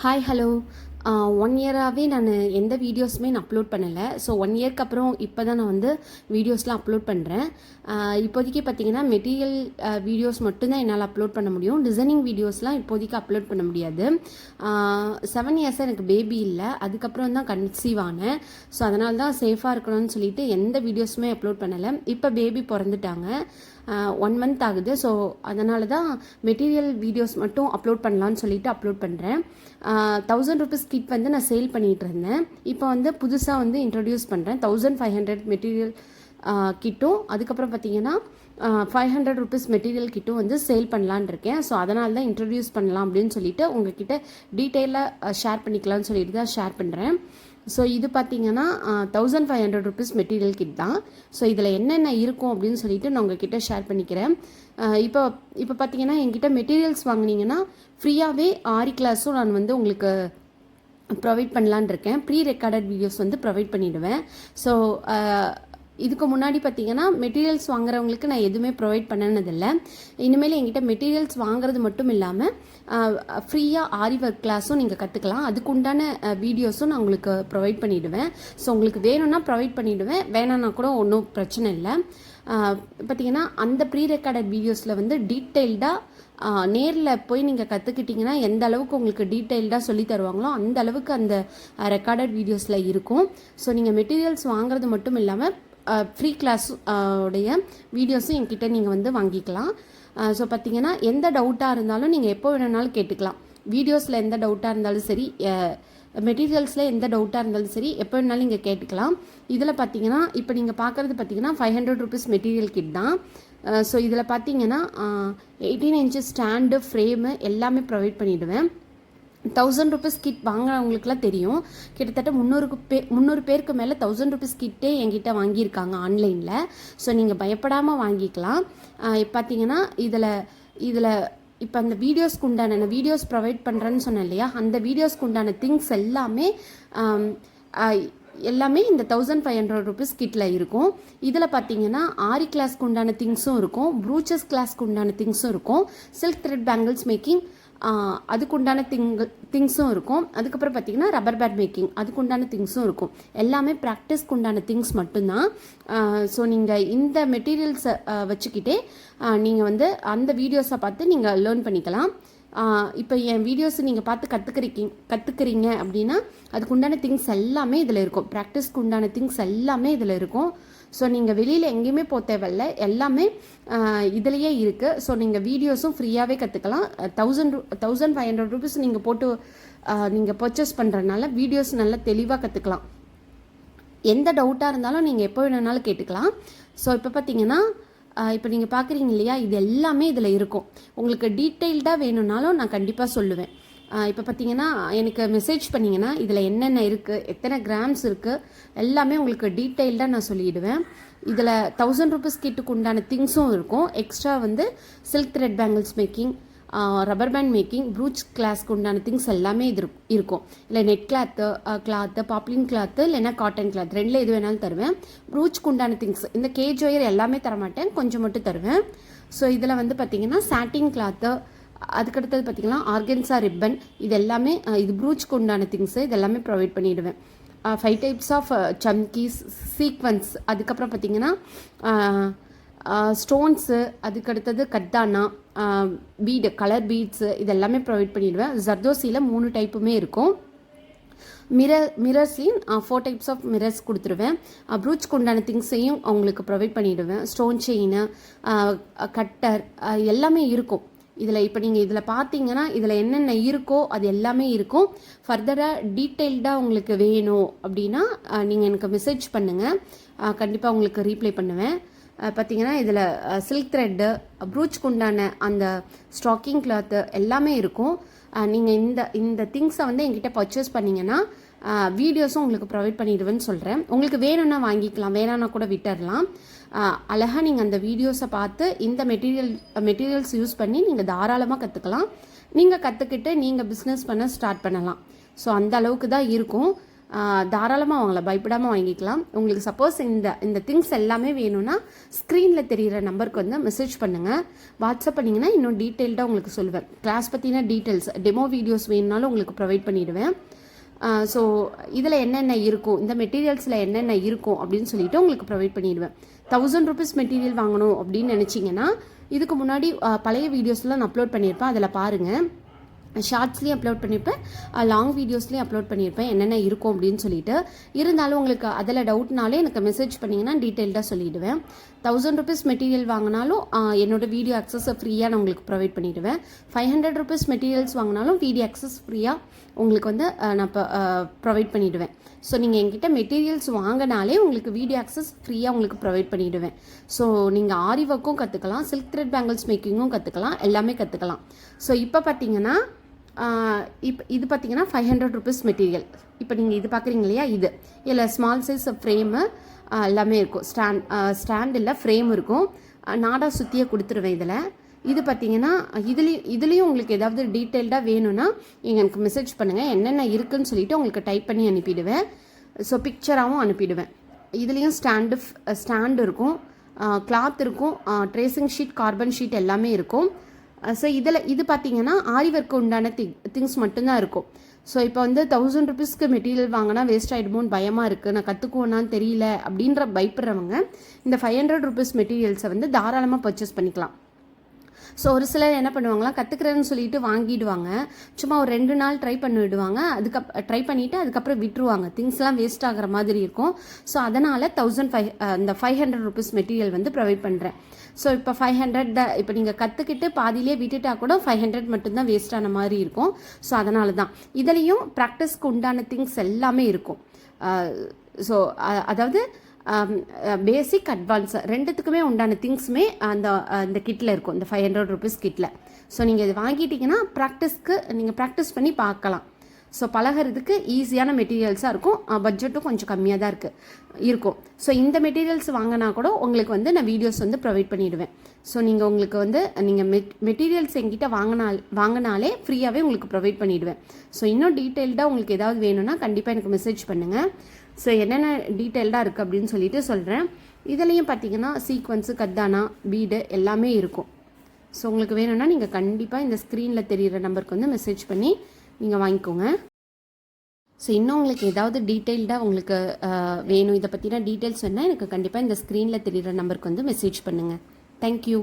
Hi hello one இயராகவே நான் எந்த வீடியோஸுமே நான் அப்லோட் பண்ணலை. ஸோ ஒன் இயர்க்கு அப்புறம் இப்போ தான் நான் வந்து வீடியோஸ்லாம் அப்லோட் பண்ணுறேன் இப்போதைக்கு பார்த்தீங்கன்னா மெட்டீரியல் வீடியோஸ் மட்டும்தான் என்னால் அப்லோட் பண்ண முடியும். டிசைனிங் வீடியோஸ்லாம் இப்போதைக்கு அப்லோட் பண்ண முடியாது. செவன் இயர்ஸாக எனக்கு பேபி இல்லை. அதுக்கப்புறம் தான் கன்சீவ் ஆனேன். ஸோ அதனால தான் சேஃபாக இருக்கணும்னு சொல்லிட்டு எந்த வீடியோஸுமே அப்லோட் பண்ணலை. இப்போ பேபி பிறந்துட்டாங்க. ஒன் மந்த் ஆகுது. ஸோ அதனால தான் மெட்டீரியல் வீடியோஸ் மட்டும் அப்லோட் பண்ணலான்னு சொல்லிட்டு அப்லோட் பண்ணுறேன் தௌசண்ட் ருபீஸ் கிட் வந்து நான் சேல் பண்ணிகிட்டு இருந்தேன். இப்போ வந்து புதுசாக வந்து இன்ட்ரடியூஸ் பண்ணுறேன் தௌசண்ட் ஃபைவ் ஹண்ட்ரட் மெட்டீரியல் கிட்டும். அதுக்கப்புறம் பார்த்தீங்கன்னா ஃபைவ் ஹண்ட்ரட் ருபீஸ் மெட்டீரியல் கிட்டும் வந்து சேல் பண்ணலான் இருக்கேன். ஸோ அதனால தான் இன்ட்ரடியூஸ் பண்ணலாம் அப்படின்னு சொல்லிட்டு உங்ககிட்ட டீட்டெயிலாக ஷேர் பண்ணிக்கலாம்னு சொல்லிட்டு தான் ஷேர் பண்ணுறேன் ஸோ இது பார்த்தீங்கன்னா thousand five hundred rupees material kit தான். ஸோ இதில் என்னென்ன இருக்கும் அப்படின்னு சொல்லிட்டு நான் உங்ககிட்ட ஷேர் பண்ணிக்கிறேன். இப்போ இப்போ பார்த்தீங்கன்னா என்கிட்ட மெட்டீரியல்ஸ் வாங்கினீங்கன்னா ஃப்ரீயாகவே ஆரி கிளாஸும் நான் வந்து உங்களுக்கு ப்ரொவைட் பண்ணலான் இருக்கேன். ப்ரீ ரெக்கார்டட் வீடியோஸ் வந்து ப்ரொவைட் பண்ணிவிடுவேன் ஸோ இதுக்கு முன்னாடி பார்த்தீங்கன்னா மெட்டீரியல்ஸ் வாங்குறவங்களுக்கு நான் எதுவுமே ப்ரொவைட் பண்ணனதில்லை. இனிமேல் என்கிட்ட மெட்டீரியல்ஸ் வாங்குறது மட்டும் இல்லாமல் ஃப்ரீயாக ஆரி ஒர்க் கிளாஸும் நீங்கள் கற்றுக்கலாம் அதுக்கு உண்டான வீடியோஸும் நான் உங்களுக்கு ப்ரொவைட் பண்ணிவிடுவேன் ஸோ உங்களுக்கு வேணும்னா ப்ரொவைட் பண்ணிவிடுவேன் வேணான்னா கூட ஒன்றும் பிரச்சனை இல்லை. பார்த்தீங்கன்னா அந்த ப்ரீ ரெக்கார்டட் வீடியோஸில் வந்து டீட்டெயில்டாக நேரில் போய் நீங்கள் கற்றுக்கிட்டிங்கன்னா எந்த அளவுக்கு உங்களுக்கு டீட்டெயில்டாக சொல்லி தருவாங்களோ அந்த அளவுக்கு அந்த ரெக்கார்டட் வீடியோஸில் இருக்கும். ஸோ நீங்கள் மெட்டீரியல்ஸ் வாங்குறது மட்டும் இல்லாமல் ஃப்ரீ கிளாஸ் உடைய வீடியோஸும் என்கிட்ட நீங்கள் வந்து வாங்கிக்கலாம். ஸோ பார்த்தீங்கன்னா எந்த டவுட்டாக இருந்தாலும் நீங்கள் எப்போ வேணுனாலும் கேட்டுக்கலாம். வீடியோஸில் எந்த டவுட்டாக இருந்தாலும் சரி மெட்டீரியல்ஸில் எந்த டவுட்டாக இருந்தாலும் சரி எப்போ வேணாலும் நீங்கள் கேட்டுக்கலாம். இதில் பார்த்தீங்கன்னா இப்போ நீங்கள் பார்க்குறது பார்த்தீங்கன்னா five hundred rupees material kit தான். ஸோ இதில் பார்த்தீங்கன்னா எயிட்டீன் இன்ச்சு ஸ்டாண்டு ஃப்ரேமு எல்லாமே ப்ரொவைட் பண்ணிவிடுவேன் தௌசண்ட் ருபீஸ் கிட் வாங்குறவங்களுக்குலாம் தெரியும். கிட்டத்தட்ட முந்நூறுக்கு பே முந்நூறு பேருக்கு மேலே தௌசண்ட் ருபீஸ் கிட்டே என்கிட்ட வாங்கியிருக்காங்க ஆன்லைனில் ஸோ நீங்கள் பயப்படாமல் வாங்கிக்கலாம். பார்த்தீங்கன்னா இதில் இதில் இப்போ அந்த வீடியோஸ்க்கு உண்டான நான் வீடியோஸ் ப்ரொவைட் பண்ணுறேன்னு சொன்னேன் இல்லையா? அந்த வீடியோஸ்க்கு உண்டான திங்ஸ் எல்லாமே எல்லாமே இந்த தௌசண்ட் ஃபைவ் ஹண்ட்ரட் ருபீஸ் கிட்டில் இருக்கும். இதில் பார்த்தீங்கன்னா ஆரி கிளாஸ்க்கு உண்டான திங்ஸும் இருக்கும். ப்ரூச்சஸ் கிளாஸ்க்கு உண்டான திங்ஸும் இருக்கும். சில்க் த்ரெட் பேங்கிள்ஸ் மேக்கிங் அதுக்குண்டான திங் திங்ஸும் இருக்கும். அதுக்கப்புறம் பார்த்தீங்கன்னா ரப்பர் பேட் மேக்கிங் அதுக்குண்டான திங்ஸும் இருக்கும். எல்லாமே ப்ராக்டிஸ்க்கு உண்டான திங்ஸ் மட்டும்தான் ஸோ நீங்கள் இந்த மெட்டீரியல்ஸை வச்சுக்கிட்டே நீங்கள் வந்து அந்த வீடியோஸை பார்த்து நீங்கள் லேர்ன் பண்ணிக்கலாம். இப்போ என் வீடியோஸ் நீங்கள் பார்த்து கற்றுக்கிறீங்க கற்றுக்குறீங்க அப்படின்னா அதுக்கு உண்டான திங்ஸ் எல்லாமே இதில் இருக்கும். ப்ராக்டிஸ்க்கு உண்டான திங்ஸ் எல்லாமே இதில் இருக்கும். ஸோ நீங்கள் வெளியில் எங்கேயுமே போக தேவையில்ல. எல்லாமே இதுலேயே இருக்குது ஸோ நீங்கள் வீடியோஸும் ஃப்ரீயாகவே கற்றுக்கலாம் thousand thousand five hundred rupees நீங்கள் போட்டு நீங்கள் பர்ச்சேஸ் பண்ணுறதுனால வீடியோஸ் நல்லா தெளிவாக கற்றுக்கலாம் எந்த டவுட்டாக இருந்தாலும் நீங்கள் எப்போ வேணுனாலும் கேட்டுக்கலாம். ஸோ இப்போ பார்த்தீங்கன்னா இப்போ நீங்கள் பார்க்குறீங்க இல்லையா? இது எல்லாமே இதில் இருக்கும். உங்களுக்கு டீட்டெயில்டாக வேணும்னாலும் நான் கண்டிப்பாக சொல்லுவேன். இப்போ பார்த்தீங்கன்னா எனக்கு மெசேஜ் பண்ணிங்கன்னா இதில் என்னென்ன இருக்குது எத்தனை கிராம்ஸ் இருக்குது எல்லாமே உங்களுக்கு டீட்டெயில்டாக நான் சொல்லிவிடுவேன் இதில் தௌசண்ட் ருபீஸ் கிட்டுக்கு உண்டான திங்ஸும் இருக்கும். எக்ஸ்ட்ரா வந்து silk thread bangles making rubber band making brooch கிளாஸ்க்கு உண்டான திங்ஸ் எல்லாமே இது இருக்கும். இல்லை net cloth cloth poplin cloth இல்லைன்னா காட்டன் கிளாத் ரெண்டில் எது வேணாலும் தருவேன். ப்ரூச்க்கு உண்டான திங்ஸ் இந்த கேஜ் ஒயர் எல்லாமே தரமாட்டேன். கொஞ்சம் மட்டும் தருவேன். ஸோ இதில் வந்து பார்த்திங்கன்னா சாட்டின் கிளாத்து அதுக்கடுத்தது பார்த்திங்கன்னா ஆர்கன்ஸா ரிப்பன் இது எல்லாமே இது ப்ரூச்க்கு உண்டான திங்ஸு இது எல்லாமே ப்ரொவைட் பண்ணிவிடுவேன் ஃபைவ் டைப்ஸ் ஆஃப் சம்கீஸ் சீக்வன்ஸ் அதுக்கப்புறம் பார்த்திங்கன்னா ஸ்டோன்ஸு அதுக்கடுத்தது கத்தானா பீடு கலர் பீட்ஸு இது எல்லாமே ப்ரொவைட் பண்ணிவிடுவேன் ஜர்தோசியில் மூணு டைப்புமே இருக்கும். மிரர் மிரர்ஸ்லையும் ஃபோர் டைப்ஸ் ஆஃப் மிரர்ஸ் கொடுத்துருவேன். ப்ரூச்க்கு உண்டான திங்ஸையும் அவங்களுக்கு ப்ரொவைட் பண்ணிவிடுவேன் ஸ்டோன் செயின் கட்டர் எல்லாமே இருக்கும். இதில் இப்போ நீங்கள் இதில் பார்த்தீங்கன்னா இதில் என்னென்ன இருக்கோ அது எல்லாமே இருக்கும். ஃபர்தராக டீட்டெயில்டாக உங்களுக்கு வேணும் அப்படின்னா நீங்கள் எனக்கு மெசேஜ் பண்ணுங்கள் கண்டிப்பாக உங்களுக்கு ரீப்ளை பண்ணுவேன். பார்த்தீங்கன்னா இதில் சில்க் த்ரெட்டு ப்ரூச்க்கு உண்டான அந்த ஸ்டாக்கிங் கிளாத்து எல்லாமே இருக்கும். நீங்கள் இந்த இந்த திங்ஸை வந்து என்கிட்ட பர்ச்சேஸ் பண்ணிங்கன்னா வீடியோஸும் உங்களுக்கு ப்ரொவைட் பண்ணிடுவேன்னு சொல்கிறேன் உங்களுக்கு வேணும்னா வாங்கிக்கலாம் வேணான்னா கூட விட்டுடலாம் அழகாக நீங்கள் அந்த வீடியோஸை பார்த்து இந்த மெட்டீரியல் மெட்டீரியல்ஸ் யூஸ் பண்ணி நீங்கள் தாராளமாக கற்றுக்கலாம் நீங்கள் கற்றுக்கிட்டு நீங்கள் பிஸ்னஸ் பண்ண ஸ்டார்ட் பண்ணலாம். ஸோ அந்த அளவுக்கு தான் இருக்கும். தாராளமாக வாங்கலாம் பயப்படாமல் வாங்கிக்கலாம். உங்களுக்கு சப்போஸ் இந்த இந்த திங்ஸ் எல்லாமே வேணும்னா ஸ்க்ரீனில் தெரிகிற நம்பருக்கு வந்து மெசேஜ் பண்ணுங்கள் வாட்ஸ்அப் பண்ணிங்கன்னா இன்னும் டீட்டெயில்டாக உங்களுக்கு சொல்லுவேன். கிளாஸ் பற்றின டீட்டெயில்ஸ் டெமோ வீடியோஸ் வேணுனாலும் உங்களுக்கு ப்ரொவைட் பண்ணிவிடுவேன் ஸோ இதில் என்னென்ன இருக்கும் இந்த மெட்டீரியல்ஸில் என்னென்ன இருக்கும் அப்படின்னு சொல்லிட்டு உங்களுக்கு ப்ரொவைட் பண்ணிடுவேன். தௌசண்ட் ருபீஸ் மெட்டீரியல் வாங்கணும் அப்படின்னு நினச்சிங்கன்னா இதுக்கு முன்னாடி பழைய வீடியோஸ்லாம் நான் அப்லோட் பண்ணியிருப்பேன். அதில் பாருங்கள் ஷார்ட்ஸ்லேயும் அப்லோட் பண்ணியிருப்பேன் லாங் வீடியோஸ்லேயும் அப்லோட் பண்ணியிருப்பேன் என்னென்ன இருக்கும் அப்படின்னு சொல்லிட்டு. இருந்தாலும் உங்களுக்கு அதில் டவுட்னாலே எனக்கு மெசேஜ் பண்ணிங்கன்னா டீட்டெயில்டாக சொல்லிவிடுவேன் தௌசண்ட் ருபீஸ் மெட்டீரியல் வாங்கினாலும் என்னோடய வீடியோ அக்சஸை ஃப்ரீயாக நான் உங்களுக்கு ப்ரொவைட் பண்ணிவிடுவேன் ஃபைவ் ஹண்ட்ரட் ருபீஸ் மெட்டீரியல்ஸ் வாங்கினாலும் வீடியோ அக்சஸ் ஃப்ரீயாக உங்களுக்கு வந்து நான் இப்போ ப்ரொவைட் பண்ணிவிடுவேன் ஸோ நீங்கள் என்கிட்ட மெட்டீரியல்ஸ் வாங்கினாலே உங்களுக்கு வீடியோ அக்சஸ் ஃப்ரீயாக உங்களுக்கு ப்ரொவைட் பண்ணிவிடுவேன் ஸோ நீங்கள் ஆரி ஒர்க்கும் கற்றுக்கலாம் சில்க் த்ரெட் பேங்கிள்ஸ் மேக்கிங்கும் கற்றுக்கலாம் எல்லாமே கற்றுக்கலாம் ஸோ இப்போ பார்த்தீங்கன்னா இப்போ இது பார்த்தீங்கன்னா ஃபைவ் ஹண்ட்ரட் ருபீஸ் மெட்டீரியல் இப்போ நீங்கள் இது பார்க்குறீங்க இல்லையா? இது. இல்லை ஸ்மால் சைஸ் ஃப்ரேமு எல்லாமே இருக்கும். ஸ்டாண்ட் ஸ்டாண்ட் இல்லை ஃப்ரேம் இருக்கும். நாடா சுற்றியே கொடுத்துருவேன் இதில். இது பார்த்தீங்கன்னா இதுலேயும் இதுலேயும் உங்களுக்கு ஏதாவது டீட்டெயில்டாக வேணும்னா நீங்கள் எனக்கு மெசேஜ் பண்ணுங்கள் என்னென்ன இருக்குன்னு சொல்லிட்டு உங்களுக்கு டைப் பண்ணி அனுப்பிடுவேன். ஸோ பிக்சராகவும் அனுப்பிடுவேன். இதுலேயும் ஸ்டாண்டு ஸ்டாண்டு இருக்கும். கிளாத் இருக்கும். ட்ரேசிங் ஷீட் கார்பன் ஷீட் எல்லாமே இருக்கும். ஸோ இதில் இது பார்த்தீங்கன்னா ஆரி ஒர்க்கு உண்டான திங் திங்ஸ் மட்டும்தான் இருக்கும். ஸோ இப்போ வந்து தௌசண்ட் ருபீஸ்க்கு மெட்டீரியல் வாங்கினா வேஸ்ட் ஆகிடுமோன்னு பயமாக இருக்குது நான் கற்றுக்குவோன்னா தெரியல அப்படின்ற பயப்படுறவங்க இந்த ஃபைவ் ஹண்ட்ரட் ருபீஸ் மெட்டீரியல்ஸை வந்து தாராளமாக பர்ச்சேஸ் பண்ணிக்கலாம். ஸோ ஒரு சிலர் என்ன பண்ணுவாங்களா கற்றுக்கிறேன்னு சொல்லிட்டு வாங்கிடுவாங்க. சும்மா ஒரு ரெண்டு நாள் ட்ரை பண்ணி விடுவாங்க அதுக்கப் ட்ரை பண்ணிவிட்டு அதுக்கப்புறம் விட்டுருவாங்க. திங்ஸ்லாம் வேஸ்ட் ஆகிற மாதிரி இருக்கும். ஸோ அதனால் தௌசண்ட் ஃபைவ் இந்த ஃபைவ் ஹண்ட்ரட் ருபீஸ் மெட்டீரியல் வந்து ப்ரொவைட் பண்ணுறேன் ஸோ இப்போ ஃபைவ் ஹண்ட்ரட் இப்போ நீங்கள் கற்றுக்கிட்டு பாதியிலே விட்டுட்டா கூட ஃபைவ் ஹண்ட்ரட் மட்டும்தான் வேஸ்ட் ஆன மாதிரி இருக்கும். ஸோ அதனால தான் இதுலேயும் ப்ராக்டிஸ்க்கு உண்டான திங்ஸ் எல்லாமே இருக்கும். ஸோ அதாவது பேசிக் அட்வான்ஸ் ரெண்டுத்துக்குமே உண்டான திங்ஸுமே அந்த அந்த கிட்டில் இருக்கும். இந்த ஃபைவ் ஹண்ட்ரட் ருபீஸ் கிட்டில் ஸோ நீங்கள் இது வாங்கிட்டீங்கன்னா ப்ராக்டிஸ்க்கு நீங்கள் ப்ராக்டிஸ் பண்ணி பார்க்கலாம். ஸோ பழகிறதுக்கு ஈஸியான மெட்டீரியல்ஸாக இருக்கும். பட்ஜெட்டும் கொஞ்சம் கம்மியாக தான் இருக்குது இருக்கும். ஸோ இந்த மெட்டீரியல்ஸ் வாங்கினா கூட உங்களுக்கு வந்து நான் வீடியோஸ் வந்து ப்ரொவைட் பண்ணிவிடுவேன் ஸோ நீங்கள் உங்களுக்கு வந்து நீங்கள் மெட் மெட்டீரியல்ஸ் எங்கிட்ட வாங்கினால் வாங்கினாலே ஃப்ரீயாகவே உங்களுக்கு ப்ரொவைட் பண்ணிவிடுவேன் ஸோ இன்னும் டீட்டெயில்டாக உங்களுக்கு ஏதாவது வேணும்னா கண்டிப்பாக எனக்கு மெசேஜ் பண்ணுங்கள் ஸோ என்னென்ன டீட்டெயில்டாக இருக்குது அப்படின்னு சொல்லிட்டு சொல்கிறேன் இதுலேயும் பார்த்தீங்கன்னா சீக்வன்ஸு கத்தானா பீடு எல்லாமே இருக்கும். ஸோ உங்களுக்கு வேணும்னா நீங்கள் கண்டிப்பாக இந்த ஸ்க்ரீனில் தெரிகிற நம்பருக்கு வந்து மெசேஜ் பண்ணி நீங்கள் வாங்கிக்கோங்க. ஸோ இன்னும் உங்களுக்கு ஏதாவது டீட்டெயில்டாக உங்களுக்கு வேணும் இதை பற்றின டீட்டெயில்ஸ் வேணால் எனக்கு கண்டிப்பாக இந்த ஸ்க்ரீனில் தெரிகிற நம்பருக்கு வந்து மெசேஜ் பண்ணுங்கள் தேங்க்யூ